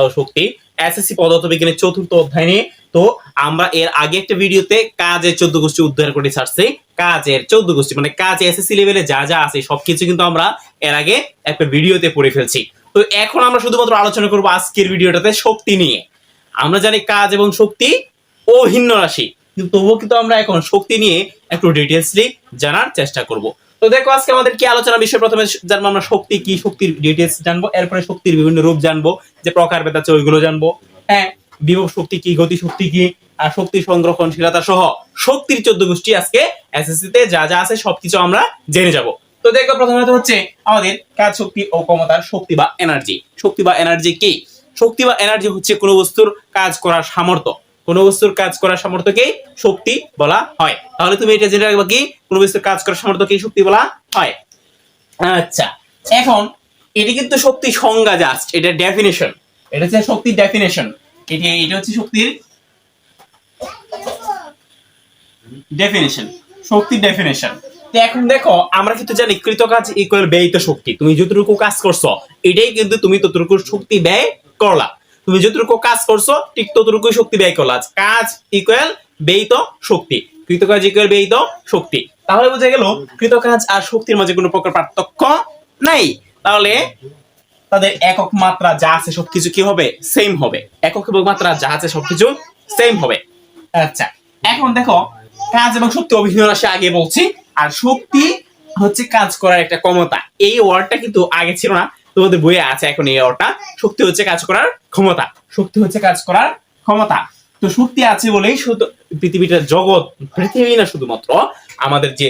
ক্ষমতা ও শক্তি এসএসসি পদার্থবিজ্ঞানের চতুর্থ অধ্যায় নিয়ে। তো আমরা এর আগে একটা ভিডিওতে কাজের চোদ্দ গোষ্ঠী উদ্ধার করে ছাড়ছি। কাজের চোদ্দ গোষ্ঠী মানে কাজ এসএসসি লেভেলে যা যা আছে, সবকিছু কিন্তু আমরা এর আগে একটা ভিডিওতে পড়ে ফেলছি। তো এখন আমরা শুধুমাত্র আলোচনা করব আজকের ভিডিওটাতে শক্তি নিয়ে। আমরা জানি কাজ এবং শক্তি অভিন্ন রাশি। কিন্তু তবুও কিন্তু আমরা এখন শক্তি নিয়ে একটু ডিটেলসলি জানার চেষ্টা করব। তো দেখো, আজকে আমাদের কি আলোচনা বিষয়? প্রথমে জানব আমরা শক্তি, কি শক্তির ডিটেলস জানব, এরপরে শক্তির বিভিন্ন রূপ জানব, যে প্রকার ভেদ আছে ওইগুলো জানব। হ্যাঁ বিভব শক্তি কি, গতি শক্তি কি, আর শক্তি সংরক্ষণশীলতা সহ শক্তির চোদ্দ গোষ্ঠী আজকে এসএসসি তে যা যা আছে সবকিছু আমরা জেনে যাব। তো দেখো, প্রথমত হচ্ছে আমাদের কাজ শক্তি ও ক্ষমতার শক্তি বা এনার্জি শক্তি বা এনার্জি কি? শক্তি বা এনার্জি হচ্ছে কোনো বস্তুর কাজ করার সামর্থ্য। কোনো বস্তুর কাজ করার সামর্থ্যকে শক্তি বলা হয়। তাহলে তুমি এটা জেনে রাখবে কি, কোনো বস্তুর কাজ করার সামর্থ্যকে শক্তি বলা হয়। আচ্ছা এখন এটি কিন্তু শক্তি সংজ্ঞা জাস্ট এটা ডেফিনেশন এটা হচ্ছে শক্তির ডেফিনেশন এটি, এটা হচ্ছে শক্তির ডেফিনেশন শক্তির ডেফিনেশন এখন দেখো, আমরা কিন্তু জানি কৃত কাজ ইকুয়াল ব্যয়িত শক্তি। তুমি যতটুকু কাজ করছ, এটাই কিন্তু তুমি ততটুকু শক্তি ব্যয় করলা। তুমি যতটুকু কাজ করছ, ঠিক ততটুকু শক্তি ব্যয় করলা। কাজ ইকুয়াল ব্যয়িত শক্তি। কৃত কাজ ইকুয়াল ব্যয়িত শক্তি। তাহলে বোঝা গেল কৃত কাজ আর শক্তির মাঝে কোনো প্রকার পার্থক্য নাই। তাহলে তাদের একক মাত্রা যা আছে সবকিছু কি হবে? সেম হবে। একক মাত্রা যা আছে সবকিছু সেম হবে। আচ্ছা এখন দেখো, কাজ এবং শক্তি অভিন্ন রাশি আগে বলছি, আর শক্তি হচ্ছে কাজ করার একটা ক্ষমতা। এই ওয়ার্ডটা কিন্তু আগে ছিল না। তোমাদের বইয়ে আছে এখন এই ওয়ার্ডটা শক্তি হচ্ছে কাজ করার ক্ষমতা। শক্তি হচ্ছে কাজ করার ক্ষমতা। তো শক্তি আছে বলেই শুধু পৃথিবীটা জগৎ, পৃথিবী না শুধুমাত্র আমাদের যে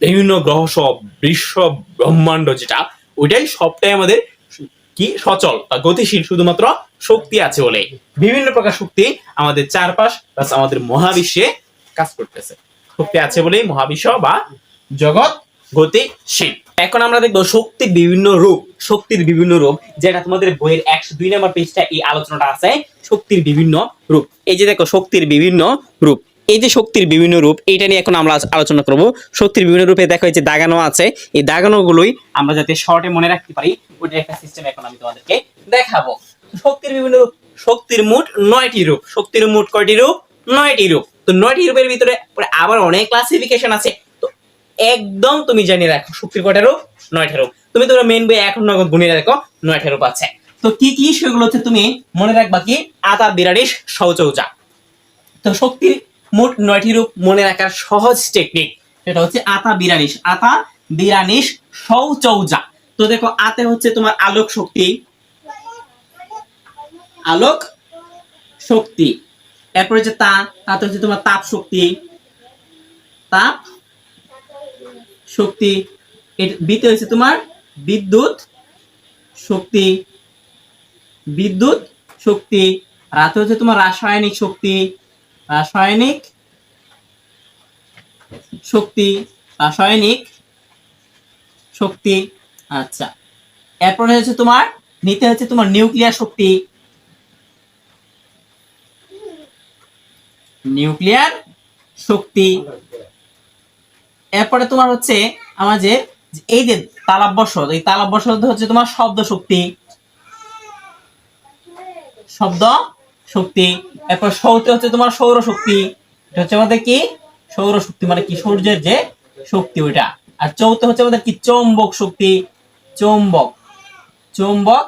বিভিন্ন গ্রহ সব, বিশ্ব, ব্রহ্মাণ্ড যেটা, ওইটাই সবটাই আমাদের কি? সচল বা গতিশীল, শুধুমাত্র শক্তি আছে বলে বিভিন্ন প্রকার শক্তি আমাদের চারপাশ, plus আমাদের মহাবিশ্বে কাজ করতেছে। শক্তি আছে বলেই মহাবিশ্ব বা জগৎ গতিশীল। এখন আমরা দেখব শক্তির বিভিন্ন রূপ, শক্তির বিভিন্ন রূপ, যেটা তোমাদের বইয়ের একশো দুই নম্বর পেজটা এই আলোচনাটা আছে, শক্তির বিভিন্ন রূপ। এই যে দেখো, শক্তির বিভিন্ন রূপ। এই যে শক্তির বিভিন্ন রূপ, এইটা নিয়ে এখন আমরা আলোচনা করব। শক্তির বিভিন্ন রূপে দেখো, এই যে দাগানো আছে, এই দাগানো গুলোই আমরা যাতে শর্টে মনে রাখতে পারি ওইটার একটা সিস্টেম এখন আমি তোমাদেরকে দেখাবো। শক্তির বিভিন্ন রূপ, শক্তির মোট নয়টি রূপ। শক্তির মোট কয়টি রূপ? নয়টি রূপ। তো নয়টি রূপের ভিতরে আবার অনেক ক্লাসিফিকেশন আছে। একদম তুমি জানিয়ে রাখো শক্তির কয়টা রূপ নয়টা রূপ তুমি তোমার মেন বই এখন নগদ গুণে রাখো নয়টা রূপ আছে তো কি কি সেগুলো হচ্ছে তুমি মনে রাখবা কি? আতা বিরাডিস শৌচৌচা তো শক্তির মোট নয়টি রূপ মনে রাখার সহজ টেকনিক সেটা হচ্ছে আতা বিরানিশ। আতা বিরানিশ শৌচৌজা তো দেখো, আতে হচ্ছে তোমার আলোক শক্তি। আলোক শক্তি। এরপর হচ্ছে তা, তাতে হচ্ছে তোমার তাপ শক্তি। তাপ শক্তি বিতে হচ্ছে তোমার বিদ্যুৎ শক্তি বিদ্যুৎ শক্তি, রাতে হচ্ছে তোমার রাসায়নিক শক্তি রাসায়নিক শক্তি রাসায়নিক শক্তি আচ্ছা। এরপরে হচ্ছে তোমার নিতে হচ্ছে তোমার নিউক্লিয়ার শক্তি। নিউক্লিয়ার শক্তি। এরপরে তোমার হচ্ছে আমার যে, এই যে তালাব বসত এই তালাব বসত হচ্ছে তোমার শব্দ শক্তি। শব্দ শক্তি। এরপর সৌতে হচ্ছে তোমার সৌর শক্তি। এটা হচ্ছে আমাদের কি? সৌর শক্তি মানে কি? সূর্যের যে শক্তি ওইটা। আর চৌতে হচ্ছে আমাদের কি? চৌম্বক শক্তি। চৌম্বক। চৌম্বক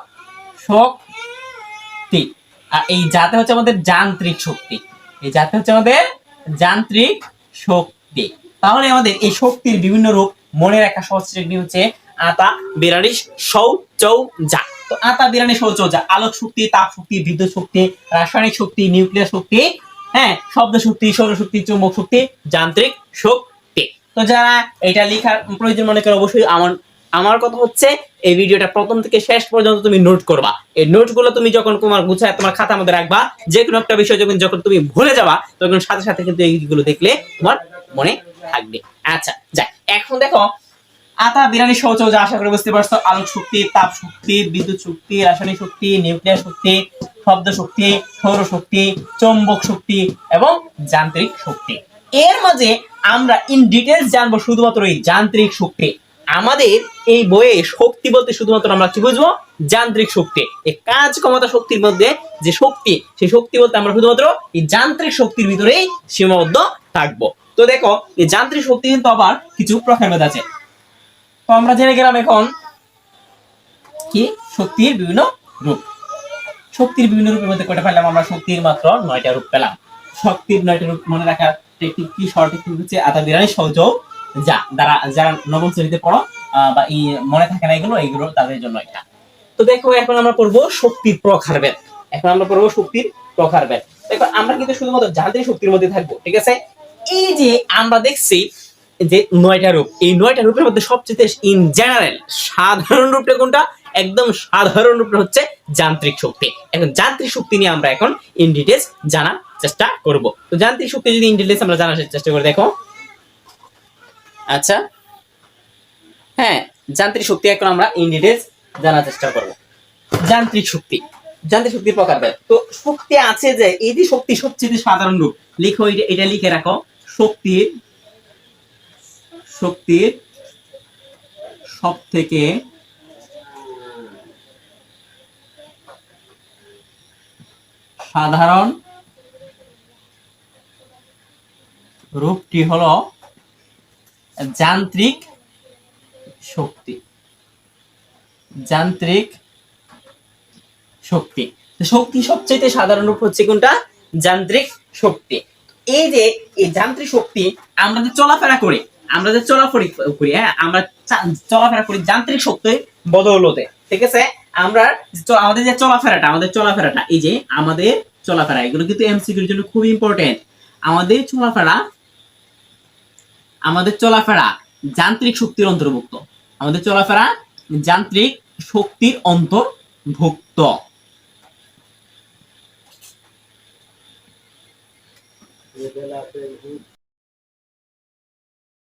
শক্তি। আর এই জাতে হচ্ছে আমাদের যান্ত্রিক শক্তি। এই জাতে হচ্ছে আমাদের যান্ত্রিক শক্তি। তাহলে আমাদের এই শক্তির বিভিন্ন রূপ মনে রাখা সহজ হচ্ছে আতা বিরালিশ সৌ চৌ, যা। তো আতা বিরানি সৌ চৌ, যা। আলোক শক্তি, তাপ শক্তি, বিদ্যুৎ শক্তি, রাসায়নিক শক্তি নিউক্লিয়ার শক্তি হ্যাঁ শব্দ শক্তি, সৌর শক্তি, চুম্বক শক্তি, যান্ত্রিক শক্তি। তো যারা এটা লেখার প্রয়োজন মনে করে অবশ্যই আমার আমার কথা হচ্ছে এই ভিডিওটা প্রথম থেকে শেষ পর্যন্ত তুমি নোট করবা। এই নোটগুলো তুমি যখন তোমার গুছায়, তোমার খাতার মধ্যে রাখবা যে কোনো একটা বিষয় যখন যখন তুমি ভুলে যাবা, তখন সাথে সাথে কিন্তু এইগুলো দেখলে তোমার মনে থাকবে। আচ্ছা যাই এখন দেখো, আতা, বিরানি শৌচ আশা করে বুঝতে পারছ, আলোক শক্তি, তাপ শক্তি, বিদ্যুৎ শক্তি, রাসায়নিক শক্তি, নিউক্লিয়ার শক্তি, শব্দ শক্তি, সৌর শক্তি, চৌম্বক শক্তি এবং যান্ত্রিক শক্তি। এর মাঝে আমরা ইন ডিটেলস জানব শুধুমাত্র এই যান্ত্রিক শক্তি। আমাদের এই বইয়ে শক্তি বলতে শুধুমাত্র আমরা কি বুঝব? যান্ত্রিক শক্তি। এই কাজ ক্ষমতা শক্তির মধ্যে যে শক্তি, সেই শক্তি বলতে আমরা শুধুমাত্র এই যান্ত্রিক শক্তির ভিতরেই সীমাবদ্ধ থাকব। তো দেখো, এই যান্ত্রিক শক্তি কিন্তু আবার কিছু প্রকারভেদ আছে। তো আমরা জেনে গেলাম এখন কি? শক্তির বিভিন্ন রূপ। শক্তির বিভিন্ন রূপের মধ্যে কয়টা পেলাম আমরা? শক্তির মাত্র নয়টা রূপ পেলাম। শক্তির নয়টা রূপ মনে রাখার টেকনিক কি? শর্ট টেকনিক হচ্ছে আতা দিরানি সহযোগ যা। যারা যারা নবম শ্রেণীতে পড়ো বা এই মনে থাকে না এগুলো এগুলো তাদের জন্য এটা তো দেখো, এখন আমরা পড়ব শক্তির প্রকারভেদ এখন আমরা পড়ব শক্তির প্রকারভেদ দেখো, আমরা কিন্তু শুধুমাত্র যান্ত্রিক শক্তির মধ্যে থাকব, ঠিক আছে? এই যে আমরা দেখছি যে নয়টা রূপ, এই নয়টা রূপের মধ্যে সবচেয়ে ইন জেনারেল সাধারণ রূপটা কোনটা? একদম সাধারণ রূপটা হচ্ছে যান্ত্রিক শক্তি। এখন যান্ত্রিক শক্তি নিয়ে আমরা এখন ইন ডিটেলস জানার চেষ্টা করব। তো যান্ত্রিক শক্তি যদি ইন ডিটেলস আমরা জানার চেষ্টা করে, দেখো। আচ্ছা। হ্যাঁ যান্ত্রিক শক্তি এখন আমরা ইন ডিটেলস জানার চেষ্টা করব। যান্ত্রিক শক্তি। যান্ত্রিক শক্তির প্রকারভেদ তো শক্তি আছে যে, এই যে শক্তি সবচেয়ে সাধারণ রূপ, লিখো এটা লিখে রাখো। শক্তির শক্তির সব থেকে সাধারণ রূপটি হলো যান্ত্রিক শক্তি। যান্ত্রিক শক্তি। শক্তি সবচেয়ে সাধারণ রূপ হচ্ছে কোনটা? যান্ত্রিক শক্তি। এই যে এই যান্ত্রিক শক্তি, আমরা যে চলাফেরা করি, আমরা যে চলাফেরা করি হ্যাঁ আমরা চলাফেরা করি যান্ত্রিক শক্তির বদৌলতে, ঠিক আছে? আমরা আমাদের যে চলাফেরাটা, আমাদের চলাফেরাটা, এই যে আমাদের চলাফেরা, এগুলো কিন্তু এমসিকিউর জন্য খুব ইম্পর্টেন্ট আমাদের চলাফেরা আমাদের চলাফেরা যান্ত্রিক শক্তির অন্তর্ভুক্ত। আমাদের চলাফেরা যান্ত্রিক শক্তির অন্তর্ভুক্ত। Dito natin heat.